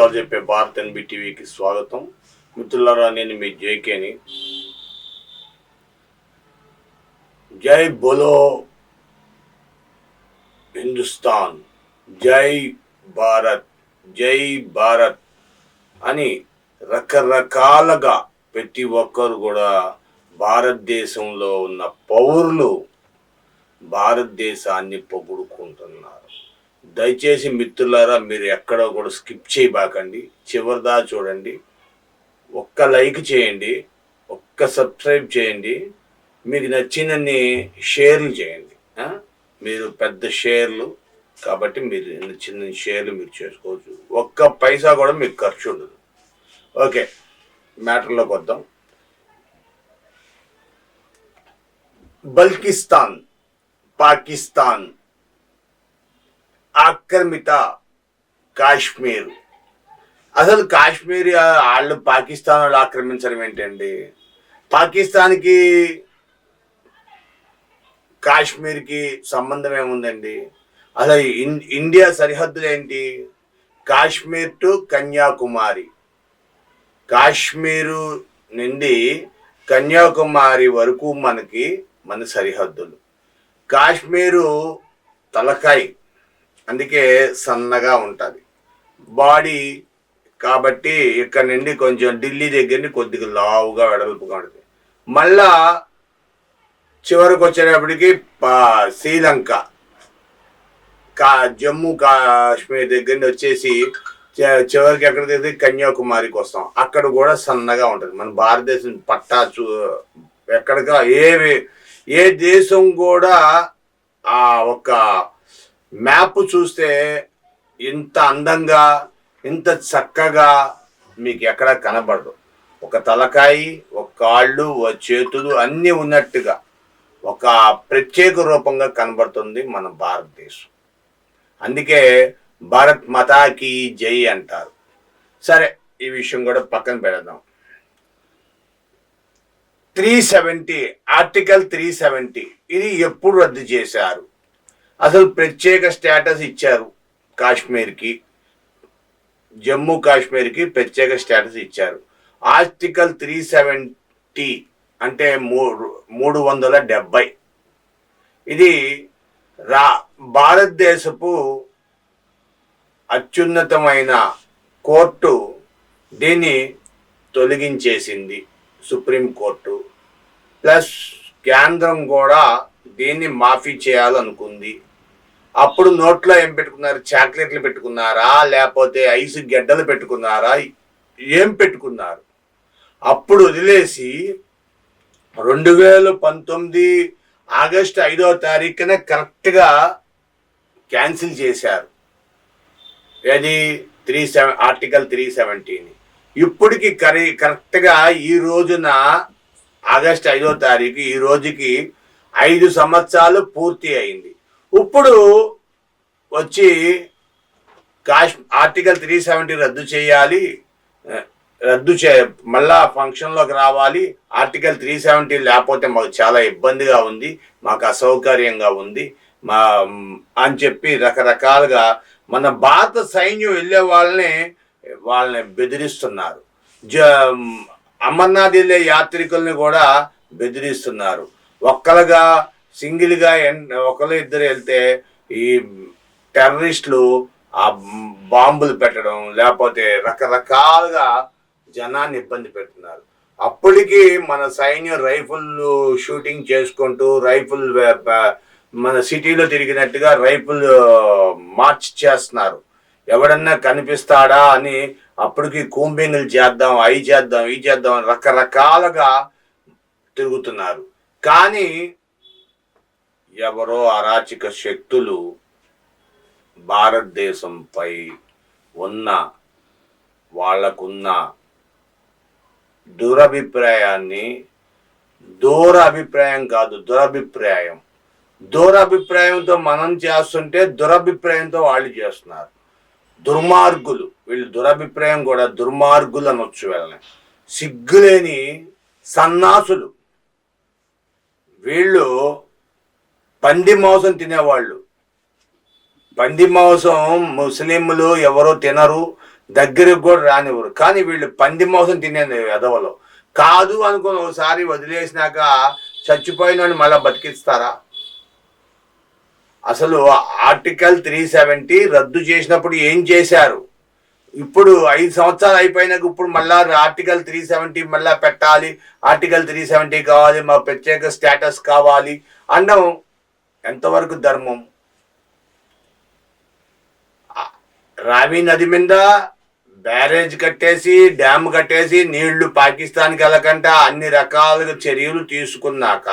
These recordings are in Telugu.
నిజాలు చెప్పే భారత్ ఎన్బి టీవీకి స్వాగతం. మిత్రులారా నేను మీ జేకేని. జై బోలో హిందుస్థాన్. జై భారత్ జై భారత్ అని రకరకాలుగా ప్రతి ఒక్కరు కూడా భారతదేశంలో ఉన్న పౌరులు భారతదేశాన్ని పొగుడుకుంటున్నారు. దయచేసి మిత్రులారా మీరు ఎక్కడో కూడా స్కిప్ చేయబాకండి. చివరిదా చూడండి. ఒక్క లైక్ చేయండి. ఒక్క సబ్స్క్రైబ్ చేయండి. మీకు నచ్చినన్ని షేర్లు చేయండి. మీరు పెద్ద షేర్లు కాబట్టి మీరు చిన్న షేర్లు మీరు చేసుకోవచ్చు. ఒక్క పైసా కూడా మీకు ఖర్చు ఉండదు. ఓకే. మ్యాటర్లోకి వద్దాం. బల్కిస్తాన్ పాకిస్తాన్. ఆక్రమిత కాశ్మీర్. అసలు కాశ్మీర్ వాళ్ళు పాకిస్తాన్ వాళ్ళు ఆక్రమించడం ఏంటండి? పాకిస్తాన్కి కాశ్మీర్కి సంబంధం ఏముందండి? అసలు ఇన్- ఇండియా సరిహద్దులు ఏంటి? కాశ్మీర్ టు కన్యాకుమారి. కాశ్మీరు నుండి కన్యాకుమారి వరకు మనకి మన సరిహద్దులు. కాశ్మీరు తలకాయి. అందుకే సన్నగా ఉంటుంది. బాడీ కాబట్టి ఇక్కడ నుండి కొంచెం ఢిల్లీ దగ్గరని కొద్దిగా లావుగా వెడల్పుగా ఉంటుంది. మళ్ళా చివరికి వచ్చేటప్పటికి పా- శ్రీలంక. కా జమ్మూ కాశ్మీర్ దగ్గర నుంచి వచ్చేసి చివరికి ఎక్కడ దగ్గర కన్యాకుమారికి వస్తాం. అక్కడ కూడా సన్నగా ఉంటుంది. మన భారతదేశం పట్టా చూ ఎక్కడికా ఏ ఏ దేశం కూడా ఆ ఒక మ్యాప్ చూస్తే ఇంత అందంగా ఇంత చక్కగా మీకు ఎక్కడ కనబడదు. ఒక తలకాయి ఒక కాళ్ళు ఒక చేతులు అన్నీ ఉన్నట్టుగా ఒక ప్రత్యేక రూపంగా కనబడుతుంది మన భారతదేశం. అందుకే భారత్ మతాకి జై అంటారు. సరే ఈ విషయం కూడా పక్కన పెడదాం. Three seventy article three seventy ఇది ఎప్పుడు రద్దు చేశారు? అసలు ప్రత్యేక స్టేటస్ ఇచ్చారు కాశ్మీర్కి. జమ్మూ కాశ్మీర్కి ప్రత్యేక స్టేటస్ ఇచ్చారు. ఆర్టికల్ త్రీ సెవెంటీ అంటే మూడు మూడు వందల డెబ్బై. ఇది రా భారతదేశపు అత్యున్నతమైన కోర్టు దీన్ని తొలగించేసింది సుప్రీంకోర్టు ప్లస్ కేంద్రం కూడా దీన్ని మాఫీ చేయాలనుకుంది. అప్పుడు నోట్లో ఏం పెట్టుకున్నారు? చాక్లెట్లు పెట్టుకున్నారా? లేకపోతే ఐస్ గెడ్డలు పెట్టుకున్నారా? ఏం పెట్టుకున్నారు? అప్పుడు వదిలేసి రెండు వేల పంతొమ్మిది ఆగస్టు ఐదో తారీఖున కరెక్ట్గా క్యాన్సిల్ చేశారు. అది త్రీ సెవెన్ ఆర్టికల్ త్రీ సెవెంటీని. ఇప్పటికి కరీ కరెక్ట్గా ఈ రోజున ఆగస్ట్ ఐదో తారీఖు ఈ రోజుకి ఐదు సంవత్సరాలు పూర్తి అయింది. ఇప్పుడు వచ్చి కాశ్ ఆర్టికల్ త్రీ సెవెంటీ రద్దు చేయాలి. రద్దు చే మళ్ళా ఫంక్షన్లోకి రావాలి. ఆర్టికల్ త్రీ సెవెంటీ లేకపోతే మాకు చాలా ఇబ్బందిగా ఉంది. మాకు అసౌకర్యంగా ఉంది. మా అని చెప్పి రకరకాలుగా మన భారత సైన్యం వెళ్ళే వాళ్ళని వాళ్ళని బెదిరిస్తున్నారు. జ అమర్నాథ్ వెళ్ళే యాత్రికుల్ని కూడా బెదిరిస్తున్నారు. ఒక్కలుగా సింగిల్గా ఒకరు ఇద్దరు వెళ్తే ఈ టెర్రరిస్టులు ఆ బాంబులు పెట్టడం లేకపోతే రకరకాలుగా జనాన్ని ఇబ్బంది పెడుతున్నారు. అప్పటికి మన సైన్యం రైఫిల్ షూటింగ్ చేసుకుంటూ రైఫిల్ మన సిటీలో తిరిగినట్టుగా రైఫిల్ మార్చ్ చేస్తున్నారు. ఎవడన్నా కనిపిస్తాడా అని అప్పటికి కూంబింగ్లు చేద్దాం అవి చేద్దాం ఇవి చేద్దాం అని రకరకాలుగా తిరుగుతున్నారు. కానీ ఎవరో అరాచక శక్తులు భారతదేశంపై ఉన్న వాళ్ళకున్న దురభిప్రాయాన్ని దూర అభిప్రాయం కాదు దురభిప్రాయం. దూరభిప్రాయంతో మనం చేస్తుంటే దురభిప్రాయంతో వాళ్ళు చేస్తున్నారు. దుర్మార్గులు వీళ్ళు దురభిప్రాయం కూడా దుర్మార్గులు అనొచ్చు వీళ్ళని సిగ్గులేని సన్నాసులు. వీళ్ళు పంది మాంసం తినేవాళ్ళు. పంది మాంసం ముస్లింలు ఎవరో తినరు దగ్గరకు కూడా రానివ్వరు. కానీ వీళ్ళు పంది మాంసం తినేది ఎదవలో కాదు అనుకుని ఒకసారి వదిలేసినాక చచ్చిపోయిన మళ్ళీ బతికిస్తారా? అసలు ఆర్టికల్ త్రీ సెవెంటీ రద్దు చేసినప్పుడు ఏం చేశారు? ఇప్పుడు ఐదు సంవత్సరాలు అయిపోయినాక ఇప్పుడు మళ్ళా ఆర్టికల్ త్రీ సెవెంటీ మళ్ళా పెట్టాలి. ఆర్టికల్ త్రీ సెవెంటీ కావాలి మా ప్రత్యేక స్టేటస్ కావాలి. అనడం ఎంతవరకు ధర్మం? రావి నది మీద బ్యారేజ్ కట్టేసి డ్యామ్ కట్టేసి నీళ్ళు పాకిస్తాన్కి వెళ్ళకుండా అన్ని రకాలుగా చర్యలు తీసుకున్నాక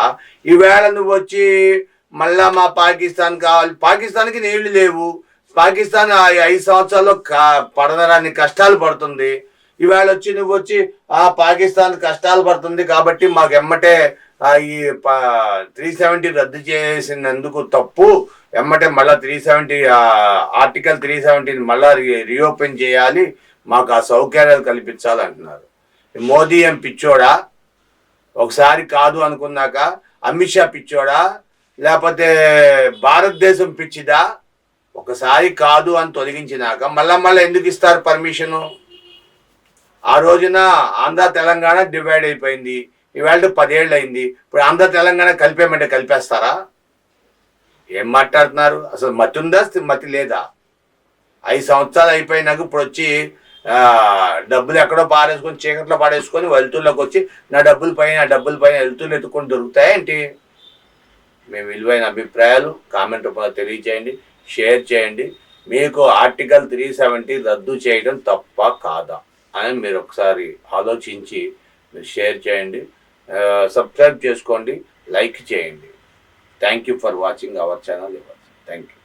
ఈవేళ నువ్వు వచ్చి మళ్ళా మా పాకిస్తాన్ కావాలి. పాకిస్తాన్కి నీళ్ళు లేవు. పాకిస్తాన్ ఆ ఐదు సంవత్సరాల్లో పడదరాన్ని కష్టాలు పడుతుంది. ఈవేళ వచ్చి నువ్వు వచ్చి ఆ పాకిస్తాన్ కష్టాలు పడుతుంది కాబట్టి మాకు ఎమ్మటే ఈ త్రీ సెవెంటీ రద్దు చేసినందుకు తప్పు. ఎమ్మటే మళ్ళా త్రీ సెవెంటీ ఆర్టికల్ త్రీ సెవెంటీని మళ్ళా రీఓపెన్ చేయాలి. మాకు ఆ సౌకర్యాలు కల్పించాలి అంటున్నారు మోదీ ఏం పిచ్చోడా? ఒకసారి కాదు అనుకున్నాక అమిత్ షా పిచ్చోడా? లేకపోతే భారతదేశం పిచ్చిదా? ఒకసారి కాదు అని తొలగించినాక మళ్ళా మళ్ళీ ఎందుకు ఇస్తారు పర్మిషను? ఆ రోజున ఆంధ్ర తెలంగాణ డివైడ్ అయిపోయింది. ఈవేళ పదేళ్ళు అయింది ఇప్పుడు ఆంధ్ర తెలంగాణ కలిపేమంటే కలిపేస్తారా? ఏం మాట్లాడుతున్నారు? అసలు మతి ఉందా మతి లేదా? ఐదు సంవత్సరాలు అయిపోయినాక ఇప్పుడు వచ్చి డబ్బులు ఎక్కడో పారేసుకొని చీకట్లో పాడేసుకొని వెళ్తుల్లోకి వచ్చి నా డబ్బులు పైన నా డబ్బుల పైన వెళ్తులు ఎత్తుకొని దొరుకుతాయేంటి మీ విలువైన అభిప్రాయాలు కామెంట్ రూపంలో తెలియచేయండి షేర్ చేయండి. మీకు ఆర్టికల్ త్రీ సెవెంటీ రద్దు చేయడం తప్ప కాదా అని మీరు ఒకసారి ఆలోచించి మీరు షేర్ చేయండి. సబ్స్క్రైబ్ చేసుకోండి లైక్ చేయండి. Thank you for watching our channel thank you